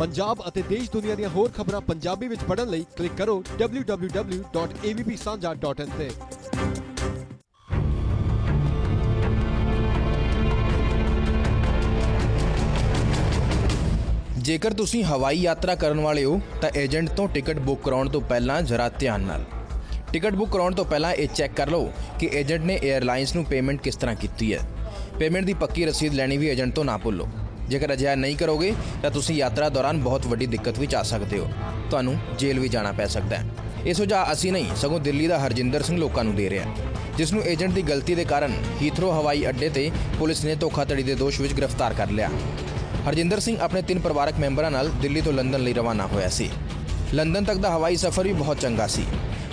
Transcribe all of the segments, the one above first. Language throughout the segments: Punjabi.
ਪੰਜਾਬ ਅਤੇ ਦੇਸ਼ ਦੁਨੀਆ ਦੀਆਂ ਹੋਰ ਖਬਰਾਂ ਪੰਜਾਬੀ ਵਿੱਚ ਪੜ੍ਹਨ ਲਈ ਕਲਿੱਕ ਕਰੋ www.avpsanja.in ਤੇ। ਜੇਕਰ ਤੁਸੀਂ ਹਵਾਈ ਯਾਤਰਾ ਕਰਨ ਵਾਲੇ ਹੋ, ਤਾਂ ਏਜੰਟ ਤੋਂ ਟਿਕਟ ਬੁੱਕ ਕਰਾਉਣ ਤੋਂ ਪਹਿਲਾਂ ਜ਼ਰਾ ਧਿਆਨ ਨਾਲ। ਟਿਕਟ ਬੁੱਕ ਕਰਾਉਣ ਤੋਂ ਪਹਿਲਾਂ ਇਹ ਚੈੱਕ ਕਰ ਲਓ ਕਿ ਏਜੰਟ ਨੇ 에ਅਰਲਾਈਨਸ ਨੂੰ ਪੇਮੈਂਟ ਕਿਸ ਤਰ੍ਹਾਂ ਕੀਤੀ ਹੈ। ਪੇਮੈਂਟ ਦੀ ਪੱਕੀ ਰਸੀਦ ਲੈਣੀ ਵੀ ਏਜੰਟ ਤੋਂ ਨਾ ਭੁੱਲੋ। ਜੇਕਰ ਅਜਿਹਾ ਨਹੀਂ ਕਰੋਗੇ, ਤਾਂ ਤੁਸੀਂ ਯਾਤਰਾ ਦੌਰਾਨ ਬਹੁਤ ਵੱਡੀ ਦਿੱਕਤ ਵਿੱਚ ਆ ਸਕਦੇ ਹੋ। ਤੁਹਾਨੂੰ ਜੇਲ੍ਹ ਵੀ ਜਾਣਾ ਪੈ ਸਕਦਾ ਹੈ। ਇਹ ਸੁਝਾਅ ਅਸੀਂ ਨਹੀਂ, ਸਗੋਂ ਦਿੱਲੀ ਦਾ ਹਰਜਿੰਦਰ ਸਿੰਘ ਲੋਕਾਂ ਨੂੰ ਦੇ ਰਿਹਾ ਜਿਸ ਨੂੰ ਏਜੰਟ ਦੀ ਗਲਤੀ ਦੇ ਕਾਰਨ ਹੀਥਰੋ ਹਵਾਈ ਅੱਡੇ ਤੇ ਪੁਲਿਸ ਨੇ ਧੋਖਾਧੜੀ ਦੇ ਦੋਸ਼ ਵਿੱਚ ਗ੍ਰਿਫਤਾਰ ਕਰ ਲਿਆ। ਹਰਜਿੰਦਰ ਸਿੰਘ ਆਪਣੇ ਤਿੰਨ ਪਰਿਵਾਰਕ ਮੈਂਬਰਾਂ ਨਾਲ ਦਿੱਲੀ ਤੋਂ ਲੰਡਨ ਲਈ ਰਵਾਨਾ ਹੋਇਆ ਸੀ। ਲੰਡਨ ਤੱਕ ਦਾ ਹਵਾਈ ਸਫ਼ਰ ਵੀ ਬਹੁਤ ਚੰਗਾ ਸੀ।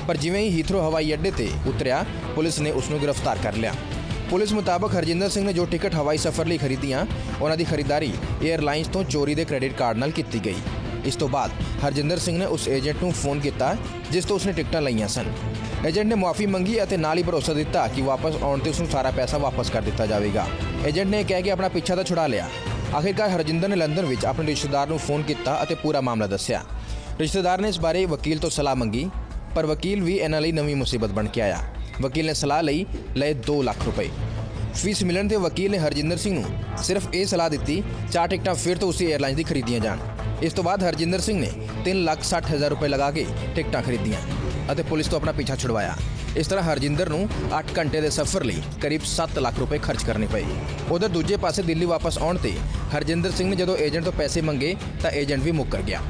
ਪਰ ਜਿਵੇਂ ਹੀ ਹੀਥਰੋ ਹਵਾਈ ਅੱਡੇ ਤੇ ਉਤਰਿਆ, ਪੁਲਿਸ ਨੇ ਉਸ ਨੂੰ ਗ੍ਰਿਫਤਾਰ ਕਰ ਲਿਆ। ਪੁਲਿਸ ਮੁਤਾਬਕ ਹਰਜਿੰਦਰ ਸਿੰਘ ਨੇ ਜੋ ਟਿਕਟ ਹਵਾਈ ਸਫ਼ਰ ਲਈ ਖਰੀਦੀਆਂ, ਉਹਨਾਂ ਦੀ ਖਰੀਦਦਾਰੀ 에ਅਰਲਾਈਨਸ ਤੋਂ ਚੋਰੀ ਦੇ ਕ੍ਰੈਡਿਟ ਕਾਰਡ ਨਾਲ ਕੀਤੀ ਗਈ। ਇਸ ਤੋਂ ਬਾਅਦ ਹਰਜਿੰਦਰ ਸਿੰਘ ਨੇ ਉਸ ਏਜੰਟ ਨੂੰ ਫੋਨ ਕੀਤਾ, ਜਿਸ ਤੋਂ ਉਸਨੇ ਟਿਕਟਾਂ ਲਈਆਂ ਸਨ। ਏਜੰਟ ਨੇ ਮੁਆਫੀ ਮੰਗੀ ਅਤੇ ਨਾਲ ਹੀ ਭਰੋਸਾ ਦਿੱਤਾ ਕਿ ਵਾਪਸ ਆਉਣ ਤੇ ਉਸ ਨੂੰ ਸਾਰਾ ਪੈਸਾ ਵਾਪਸ ਕਰ ਦਿੱਤਾ ਜਾਵੇਗਾ। ਏਜੰਟ ਨੇ ਕਹਿ ਕੇ ਆਪਣਾ ਪਿੱਛਾ ਤਾਂ ਛੁਡਾ ਲਿਆ। ਆਖਿਰਕਾਰ ਹਰਜਿੰਦਰ ਨੇ ਲੰਡਨ ਵਿੱਚ ਆਪਣੇ ਰਿਸ਼ਤੇਦਾਰ ਨੂੰ ਫੋਨ ਕੀਤਾ ਅਤੇ ਪੂਰਾ ਮਾਮਲਾ ਦੱਸਿਆ। ਰਿਸ਼ਤੇਦਾਰ ਨੇ ਇਸ ਬਾਰੇ ਵਕੀਲ ਤੋਂ ਸਲਾਹ ਮੰਗੀ, ਪਰ ਵਕੀਲ ਵੀ ਇਹਨਾਂ ਲਈ ਨਵੀਂ ਮੁਸੀਬਤ ਬਣ ਕੇ ਆਇਆ। ਵਕੀਲ ਨੇ ਸਲਾਹ ਲਈ, ਲਏ 2 ਲੱਖ ਰੁਪਏ। ਫੀਸ ਮਿਲਣ ਤੇ ਵਕੀਲ ਨੇ ਹਰਜਿੰਦਰ ਸਿੰਘ ਨੂੰ ਸਿਰਫ ਇਹ ਸਲਾਹ ਦਿੱਤੀ, ਚਾਰ ਟਿਕਟਾਂ ਫਿਰ ਤੋਂ ਉਸੇ 에ਅਰਲਾਈਨਸ ਦੀ ਖਰੀਦੀਆਂ ਜਾਣ। ਇਸ ਤੋਂ ਬਾਅਦ ਹਰਜਿੰਦਰ ਸਿੰਘ ਨੇ 3 ਲੱਖ 60 ਹਜ਼ਾਰ ਰੁਪਏ ਲਗਾ ਕੇ ਟਿਕਟਾਂ ਖਰੀਦੀਆਂ ਅਤੇ ਪੁਲਿਸ ਤੋਂ ਆਪਣਾ ਪਿੱਛਾ ਛੁਡਵਾਇਆ। ਇਸ ਤਰ੍ਹਾਂ ਹਰਜਿੰਦਰ ਨੂੰ 8 ਘੰਟੇ ਦੇ ਸਫ਼ਰ ਲਈ ਕਰੀਬ 7 ਲੱਖ ਰੁਪਏ ਖਰਚ ਕਰਨੇ ਪਏ। ਉਧਰ ਦੂਜੇ ਪਾਸੇ ਦਿੱਲੀ ਵਾਪਸ ਆਉਣ ਤੇ ਹਰਜਿੰਦਰ ਸਿੰਘ ਨੇ ਜਦੋਂ ਏਜੰਟ ਤੋਂ ਪੈਸੇ ਮੰਗੇ ਤਾਂ ਏਜੰਟ ਵੀ ਮੁੱਕਰ ਗਿਆ।